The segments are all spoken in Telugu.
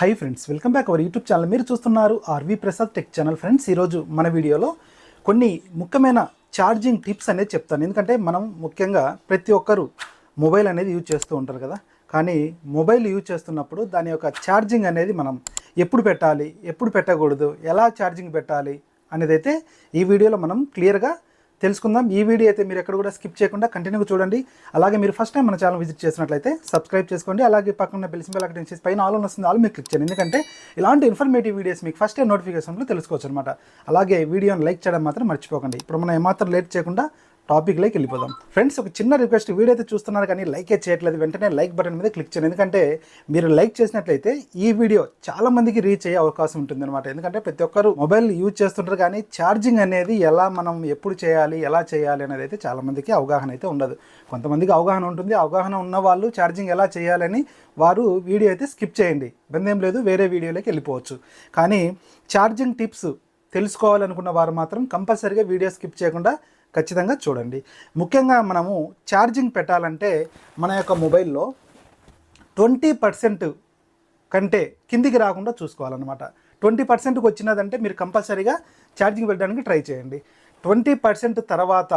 Hi friends welcome back our YouTube channel మీరు చూస్తున్నారు RV Prasad tech channel friends ఈరోజు మన వీడియోలో కొన్ని ముఖ్యమైన ఛార్జింగ్ టిప్స్ అనేది చెప్తాను. ఎందుకంటే మనం ముఖ్యంగా ప్రతి ఒక్కరు మొబైల్ అనేది యూజ్ చేస్తూ ఉంటారు కదా. కానీ మొబైల్ యూజ్ చేస్తున్నప్పుడు దాని యొక్క ఛార్జింగ్ అనేది మనం ఎప్పుడు పెట్టాలి ఎప్పుడు పెట్టకూడదు ఎలా ఛార్జింగ్ పెట్టాలి అనేది అయితే ఈ వీడియోలో మనం క్లియర్గా తెలుసుకుందాం. ఈ వీడియో అయితే మీరు ఎక్కడ కూడా స్కిప్ చేయకుండా కంటిన్యూగా చూడండి. అలాగే మీరు ఫస్ట్ టైం మన ఛానల్ విజిట్ చేసినట్లయితే సబ్స్క్రైబ్ చేసుకోండి. అలాగే పక్కన బెల్ సింబల్ అక్కడ చేసి పైన ఆల్ వస్తుంది ఆల్ మీరు క్లిక్ చేయండి. ఎందుకంటే ఇలాంటి ఇన్ఫర్మేటివ్ వీడియోస్ మీకు ఫస్ట్ టైం నోటిఫికేషన్లో తెలుసుకోవచ్చు అనమాట అలాగే వీడియోని లైక్ చేయడం మాత్రం మర్చిపోకండి. ఇప్పుడు మనం ఏమాత్రం లేట్ చేయకుండా టాపిక్లోకి వెళ్ళిపోదాం. ఫ్రెండ్స్ ఒక చిన్న రిక్వెస్ట్ వీడియో అయితే చూస్తున్నారు కానీ లైకే చేయట్లేదు. వెంటనే లైక్ బటన్ మీద క్లిక్ చేయండి. ఎందుకంటే మీరు లైక్ చేసినట్లయితే ఈ వీడియో చాలా మందికి రీచ్ అయ్యే అవకాశం ఉంటుంది అనమాట ఎందుకంటే ప్రతి ఒక్కరు మొబైల్ యూజ్ చేస్తుంటారు కానీ ఛార్జింగ్ అనేది ఎలా మనం ఎప్పుడు చేయాలి ఎలా చేయాలి అనేది అయితే చాలా మందికి అవగాహన అయితే ఉండదు. కొంతమందికి అవగాహన ఉంటుంది. అవగాహన ఉన్న వాళ్ళు ఛార్జింగ్ ఎలా చేయాలని వారు వీడియో అయితే స్కిప్ చేయండి. ఇబ్బంది ఏం లేదు. వేరే వీడియోలోకి వెళ్ళిపోవచ్చు. కానీ ఛార్జింగ్ టిప్స్ తెలుసుకోవాలనుకున్న వారు మాత్రం కంపల్సరీగా వీడియో స్కిప్ చేయకుండా ఖచ్చితంగా చూడండి. ముఖ్యంగా మనము ఛార్జింగ్ పెట్టాలంటే మన యొక్క మొబైల్లో ట్వంటీ పర్సెంట్ కంటే కిందికి రాకుండా చూసుకోవాలన్నమాట. ట్వంటీ పర్సెంట్కి వచ్చినదంటే మీరు కంపల్సరీగా ఛార్జింగ్ పెట్టడానికి ట్రై చేయండి. ట్వంటీ పర్సెంట్ తర్వాత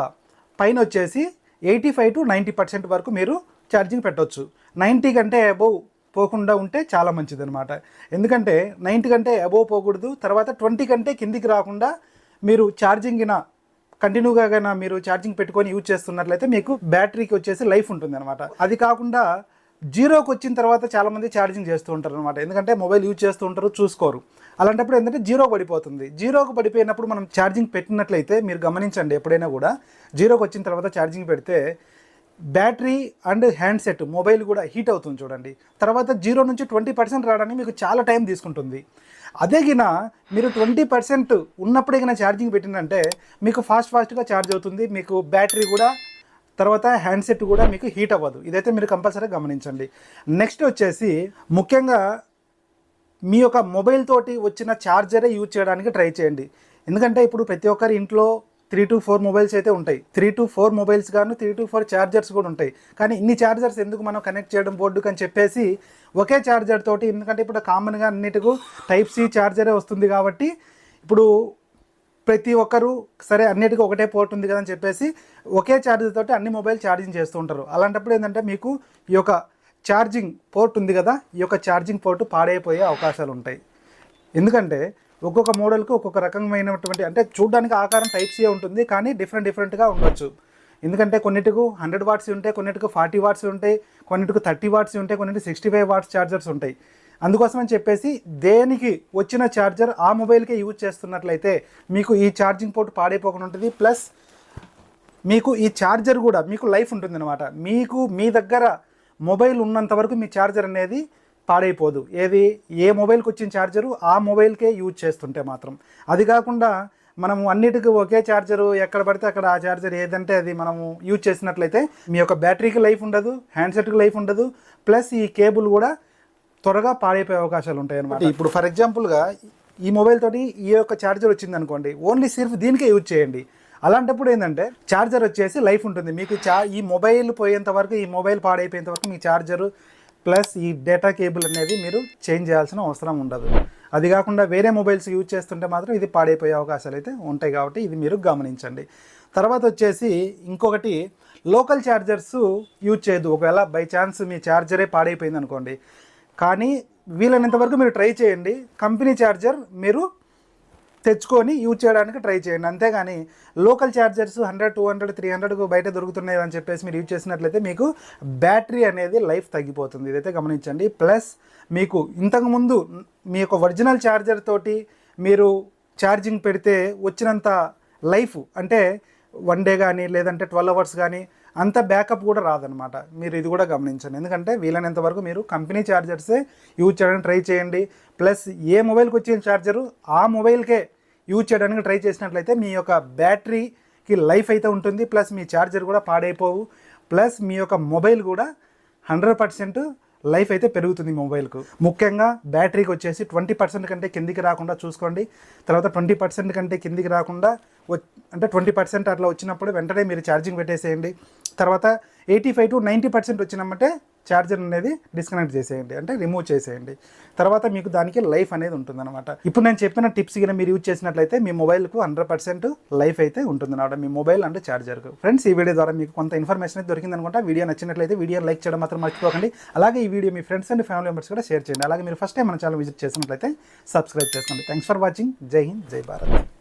పైన వచ్చేసి eighty five to ninety percent వరకు మీరు ఛార్జింగ్ పెట్టవచ్చు నైంటీ కంటే అబోవ్ పోకుండా ఉంటే చాలా మంచిదనమాట ఎందుకంటే నైంటీ కంటే అబోవ్ పోకూడదు. తర్వాత ట్వంటీ కంటే కిందికి రాకుండా మీరు ఛార్జింగ్ కంటిన్యూగా కన్నా మీరు ఛార్జింగ్ పెట్టుకొని యూజ్ చేస్తున్నట్లయితే మీకు బ్యాటరీకి వచ్చేసి లైఫ్ ఉంటుంది అనమాట అది కాకుండా జీరోకి వచ్చిన తర్వాత చాలామంది ఛార్జింగ్ చేస్తూ ఉంటారు అనమాట ఎందుకంటే మొబైల్ యూజ్ చేస్తూ ఉంటారు చూసుకోరు. అలాంటప్పుడు ఏంటంటే జీరో పడిపోతుంది. జీరోకి పడిపోయినప్పుడు మనం ఛార్జింగ్ పెట్టినట్లయితే మీరు గమనించండి ఎప్పుడైనా కూడా జీరోకి వచ్చిన తర్వాత ఛార్జింగ్ పెడితే బ్యాటరీ అండ్ హ్యాండ్సెట్ మొబైల్ కూడా హీట్ అవుతుంది చూడండి. తర్వాత జీరో నుంచి ట్వంటీ పర్సెంట్ రావడానికి మీకు చాలా టైం తీసుకుంటుంది. అదేగిన మీరు ట్వంటీ పర్సెంట్ ఉన్నప్పుడే గిన ఛార్జింగ్ పెట్టిందంటే మీకు ఫాస్ట్ ఫాస్ట్గా ఛార్జ్ అవుతుంది. మీకు బ్యాటరీ కూడా తర్వాత హ్యాండ్సెట్ కూడా మీకు హీట్ అవ్వదు. ఇదైతే మీరు కంపల్సరీ గమనించండి. నెక్స్ట్ వచ్చేసి ముఖ్యంగా మీ యొక్క మొబైల్ తోటి వచ్చిన ఛార్జరే యూజ్ చేయడానికి ట్రై చేయండి. ఎందుకంటే ఇప్పుడు ప్రతి ఒక్కరి ఇంట్లో త్రీ టు ఫోర్ మొబైల్స్ అయితే ఉంటాయి. త్రీ టు ఫోర్ మొబైల్స్ గాను త్రీ టు ఫోర్ ఛార్జర్స్ కూడా ఉంటాయి. కానీ ఇన్ని ఛార్జర్స్ ఎందుకు మనం కనెక్ట్ చేయడం బోర్డుకి అని చెప్పేసి ఒకే ఛార్జర్ తోటి ఎందుకంటే ఇప్పుడు కామన్గా అన్నిటికు టైప్ సి ఛార్జరే వస్తుంది కాబట్టి ఇప్పుడు ప్రతి ఒక్కరు సరే అన్నిటికీ ఒకటే పోర్ట్ ఉంది కదా అని చెప్పేసి ఒకే ఛార్జర్ తోటి అన్ని మొబైల్ ఛార్జింగ్ చేస్తూ ఉంటారు. అలాంటప్పుడు ఏంటంటే మీకు ఈ యొక్క ఛార్జింగ్ పోర్ట్ ఉంది కదా ఈ యొక్క ఛార్జింగ్ పోర్ట్ పాడైపోయే అవకాశాలు ఉంటాయి. ఎందుకంటే ఒక్కొక్క మోడల్కి ఒక్కొక్క రకమైనటువంటి అంటే చూడడానికి ఆకారం టైప్ ఏ ఉంటుంది కానీ డిఫరెంట్ డిఫరెంట్గా ఉండొచ్చు. ఎందుకంటే కొన్నిటికు హండ్రెడ్ వాట్స్ ఉంటాయి కొన్నిటికు ఫార్టీ వాట్స్ ఉంటాయి కొన్నిటికు థర్టీ వాట్స్ ఉంటాయి కొన్నిటికి సిక్స్టీ ఫైవ్ వాట్స్ ఛార్జర్స్ ఉంటాయి. అందుకోసం అని చెప్పేసి దేనికి వచ్చిన ఛార్జర్ ఆ మొబైల్కే యూజ్ చేస్తున్నట్లయితే మీకు ఈ ఛార్జింగ్ పోర్ట్ పాడైపోకుండా ఉంటుంది. ప్లస్ మీకు ఈ ఛార్జర్ కూడా మీకు లైఫ్ ఉంటుంది అనమాట మీకు మీ దగ్గర మొబైల్ ఉన్నంత వరకు మీ ఛార్జర్ అనేది పాడైపోదు. ఏది? ఏ మొబైల్కి వచ్చిన ఛార్జరు ఆ మొబైల్కే యూజ్ చేస్తుంటే మాత్రం. అది కాకుండా మనము అన్నిటికీ ఒకే ఛార్జరు ఎక్కడ పడితే అక్కడ ఆ ఛార్జర్ ఏదంటే అది మనము యూజ్ చేసినట్లయితే మీ యొక్క బ్యాటరీకి లైఫ్ ఉండదు హ్యాండ్సెట్కి లైఫ్ ఉండదు ప్లస్ ఈ కేబుల్ కూడా త్వరగా పాడైపోయే అవకాశాలు ఉంటాయి అనమాట ఇప్పుడు ఫర్ ఎగ్జాంపుల్గా ఈ మొబైల్ తోటి ఈ యొక్క ఛార్జర్ వచ్చింది అనుకోండి ఓన్లీ సిర్ఫ్ దీనికే యూజ్ చేయండి. అలాంటప్పుడు ఏంటంటే ఛార్జర్ వచ్చేసి లైఫ్ ఉంటుంది. మీకు చా ఈ మొబైల్ పోయేంత వరకు ఈ మొబైల్ పాడైపోయేంత వరకు మీ ఛార్జర్ ప్లస్ ఈ డేటా కేబుల్ అనేది మీరు చేంజ్ చేయాల్సిన అవసరం ఉండదు. అది కాకుండా వేరే మొబైల్స్ యూజ్ చేస్తుంటే మాత్రం ఇది పాడైపోయే అవకాశాలు అయితే ఉంటాయి కాబట్టి ఇది మీరు గమనించండి. తర్వాత వచ్చేసి ఇంకొకటి లోకల్ ఛార్జర్స్ యూజ్ చేయదు ఒకవేళ బై ఛాన్స్ మీ ఛార్జరే పాడైపోయింది అనుకోండి కానీ వీలైనంత వరకు మీరు ట్రై చేయండి. కంపెనీ ఛార్జర్ మీరు తెచ్చుకొని యూజ్ చేయడానికి ట్రై చేయండి. అంతేగాని local chargers hundred two hundred three హండ్రెడ్కు బయట దొరుకుతున్నాయి అని చెప్పేసి మీరు యూజ్ చేసినట్లయితే మీకు బ్యాటరీ అనేది లైఫ్ తగ్గిపోతుంది. ఇదైతే గమనించండి. ప్లస్ మీకు ఇంతకుముందు మీ యొక్క ఒరిజినల్ ఛార్జర్ తోటి మీరు ఛార్జింగ్ పెడితే వచ్చినంత లైఫ్ అంటే వన్ డే కానీ లేదంటే ట్వెల్వ్ అవర్స్ కానీ అంత బ్యాకప్ కూడా రాదనమాట మీరు ఇది కూడా గమనించండి. ఎందుకంటే వీలైనంత వరకు మీరు కంపెనీ ఛార్జర్సే యూజ్ చేయడానికి ట్రై చేయండి. ప్లస్ ఏ మొబైల్కి వచ్చిన ఛార్జరు ఆ మొబైల్కే యూజ్ చేయడానికి ట్రై చేసినట్లయితే మీ యొక్క బ్యాటరీకి లైఫ్ అయితే ఉంటుంది. ప్లస్ మీ ఛార్జర్ కూడా పాడైపోవు. ప్లస్ మీ యొక్క మొబైల్ కూడా హండ్రెడ్ పర్సెంట్ లైఫ్ అయితే పెరుగుతుంది మొబైల్కు. ముఖ్యంగా బ్యాటరీకి వచ్చేసి ట్వంటీ పర్సెంట్ కంటే కిందికి రాకుండా చూసుకోండి. తర్వాత ట్వంటీ పర్సెంట్ కంటే కిందికి రాకుండా అంటే ట్వంటీ పర్సెంట్ అట్లా వచ్చినప్పుడు వెంటనే మీరు ఛార్జింగ్ పెట్టేసేయండి. తర్వాత eighty five to ninety percent వచ్చినామంటే charger అనేది డిస్కనెక్ట్ చేసేయండి అంటే రిమూవ్ చేసేయండి. తర్వాత మీకు దానికి లైఫ్ అనేది ఉంటుందన్నమాట. ఇప్పుడు నేను చెప్పిన టిప్స్ కింద మీరు యూజ్ చేసినట్లయితే మీ మొబైల్కు హండ్రెడ్ పర్సెంట్ లైఫ్ అయితే ఉంటుంది అనమాట మీ మొబైల్ అంటే ఛార్జర్కు. ఫ్రెండ్స్ ఈ వీడియో ద్వారా మీకు కొంత ఇన్ఫర్మేషన్ అయితే దొరికింది అనుకుంటా. వీడియో నచ్చినట్లయితే వీడియో లైక్ చేయడం మాత్రం మర్చిపోకండి. అలాగే ఈ వీడియో మీ ఫ్రెండ్స్ అండ్ ఫ్యామిలీ మెంబర్స్ కూడా షేర్ చేయండి. అలాగే మీరు ఫస్ట్ టైం మన ఛానల్ విజిట్ చేసినట్లయితే సబ్స్క్రైబ్ చేసుకోండి. Thanks for watching. జై హింద్ జై భారత్.